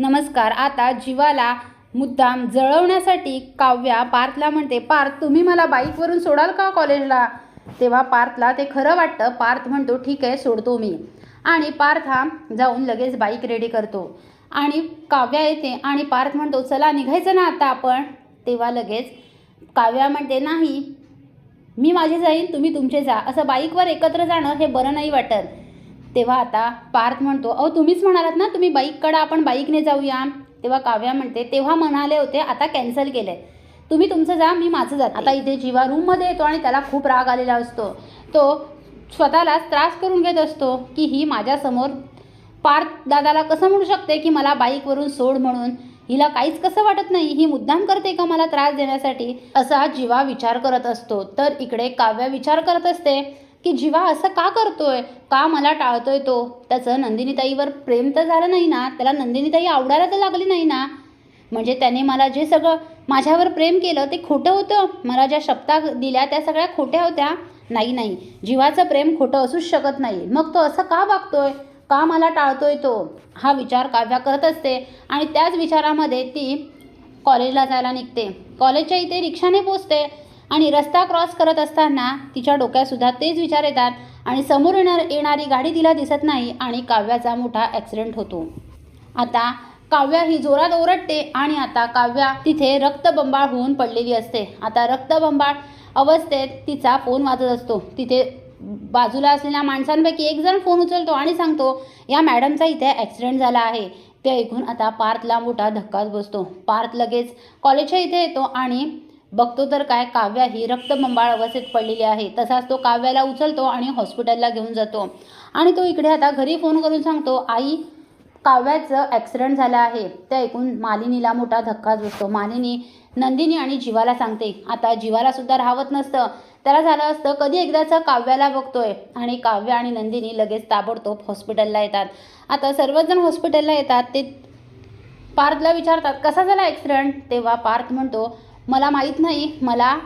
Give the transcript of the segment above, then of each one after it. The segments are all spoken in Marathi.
नमस्कार आता जीवाला मुद्दाम जळवण्यासाठी काव्या पार्थला म्हणते पार्थ तुम्ही मला बाईकवरून सोडाल का कॉलेजला? तेव्हा पार्थला ते खरं वाटतं पार्थ म्हणतो ठीक आहे सोडतो मी. आणि पार्थ हा जाऊन लगेच बाईक रेडी करतो. आणि काव्या येते आणि पार्थ म्हणतो चला निघायचं ना आता आपण. तेव्हा लगेच काव्या म्हणते नाही मी माझे जाईन तुम्ही तुमचे जा. असं बाईकवर एकत्र जाणं हे बरं नाही वाटत. तेव्हा आता पार्थ म्हणतो अहो तुम्हीच म्हणालात ना तुम्ही बाईककडं आपण बाईकने जाऊया. तेव्हा काव्या म्हणते तेव्हा म्हणाले होते आता कॅन्सल केलं आहे तुम्ही तुमचं जा मी माझं जात. आता इथे जीवा रूममध्ये येतो आणि त्याला खूप राग आलेला असतो. तो स्वतःलाच त्रास करून घेत असतो की ही माझ्यासमोर पार्थ दादाला कसं म्हणू शकते की मला बाईकवरून सोड म्हणून? हिला काहीच कसं वाटत नाही? ही मुद्दाम करते का मला त्रास देण्यासाठी? असा जीवा विचार करत असतो. तर इकडे काव्या विचार करत असते की जीवा असं का करतोय? का मला टाळतोय तो? त्याचं नंदिनीताईवर प्रेम तर झालं नाही ना? त्याला नंदिनीताई आवडायला तर लागली नाही ना? म्हणजे त्याने मला जे सगळं माझ्यावर प्रेम केलं ते खोटं होतं. मला ज्या शब्दा दिल्या त्या सगळ्या खोट्या होत्या. नाही नाही. जीवाचं प्रेम खोटं असूच शकत नाही. मग तो असं का वागतोय? का मला टाळतोय तो? हा विचार काव्या करत असते आणि त्याच विचारामध्ये ती कॉलेजला जायला निघते. कॉलेजच्या इथे रिक्षाने पोचते. आणि रस्ता क्रॉस करत असताना तिच्या डोक्यातसुद्धा तेच विचार येतात आणि समोर येणार येणारी गाडी तिला दिसत नाही आणि काव्याचा मोठा ॲक्सिडेंट होतो. आता काव्या ही जोरात ओरडते आणि आता काव्या तिथे रक्तबंबाळ होऊन पडलेली असते. आता रक्तबंबाळ अवस्थेत तिचा फोन वाजत असतो. तिथे बाजूला असलेल्या माणसांपैकी एक जण फोन उचलतो आणि सांगतो या मॅडमचा इथे ॲक्सिडेंट झाला आहे. ते ऐकून आता पार्थला मोठा धक्काच बसतो. पार्थ लगेच कॉलेजच्या इथे येतो आणि बघतो तर काय काव्या ही रक्तबंबाळ अवस्थेत पडलेली आहे. तसाच तो काव्याला उचलतो आणि हॉस्पिटलला घेऊन जातो. आणि तो इकडे आता घरी फोन करून सांगतो आई काव्याचं ॲक्सिडेंट झालं आहे. ते ऐकून मालिनीला मोठा धक्काच बसतो. मालिनी नंदिनी आणि जीवाला सांगते आता जीवाला सुद्धा नसतं. त्याला झालं असतं कधी एकदाचं काव्याला बघतोय. आणि काव्य आणि नंदिनी लगेच ताबडतोब हॉस्पिटलला येतात. आता सर्वजण हॉस्पिटलला येतात. ते पार्थला विचारतात कसा झाला ॲक्सिडेंट? तेव्हा पार्थ म्हणतो मला माहीत नाही. मला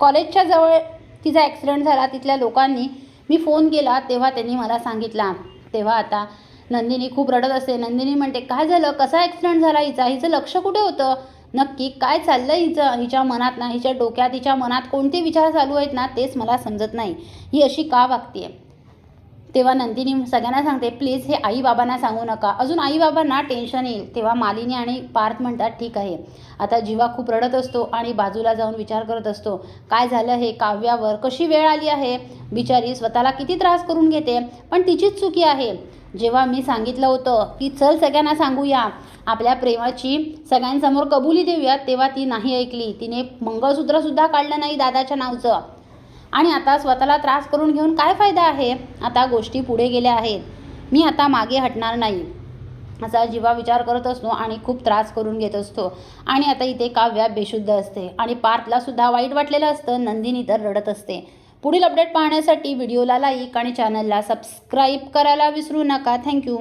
कॉलेजच्या जवळ तिचा ॲक्सिडेंट झाला तिथल्या लोकांनी मी फोन केला तेव्हा त्यांनी मला सांगितला. तेव्हा आता नंदिनी खूप रडत असते. नंदिनी म्हणते काय झालं? कसा ॲक्सिडेंट झाला हिचा? हिचं लक्ष कुठे होतं? नक्की काय चाललं हिचं? हिच्या मनात ना हिच्या डोक्यात हिच्या मनात कोणते विचार चालू आहेत ना तेच मला समजत नाही. ही अशी का वागते तेव्हा नंदिनी सगळ्यांना सांगते प्लीज हे आईबाबांना सांगू नका. अजून आईबाबांना टेन्शन येईल. तेव्हा मालिनी आणि पार्थ म्हणतात ठीक आहे. आता जीवा खूप रडत असतो आणि बाजूला जाऊन विचार करत असतो. काय झालं हे काव्यावर? कशी वेळ आली आहे? बिचारी स्वतःला किती त्रास करून घेते. पण तिचीच चुकी आहे. जेव्हा मी सांगितलं होतं की चल सगळ्यांना सांगूया. आपल्या प्रेमाची सगळ्यांसमोर कबुली देऊया तेव्हा ती नाही ऐकली. तिने मंगळसूत्रसुद्धा काढलं नाही दादाच्या नावचं. आणि आता स्वतःला त्रास करून घेऊन काय फायदा आहे? आता गोष्टी पुढे गेल्या आहेत. मी आता मागे हटणार नाही. असा जीवा विचार करत असतो आणि खूप त्रास करून घेत असतो. आणि आता इथे काव्या बेशुद्ध असते आणि पार्थला सुद्धा वाईट वाटलेलं असतं. नंदिनी तर रडत असते. पुढील अपडेट पाहण्यासाठी व्हिडिओला लाईक आणि चॅनलला सबस्क्राईब करायला विसरू नका. थँक्यू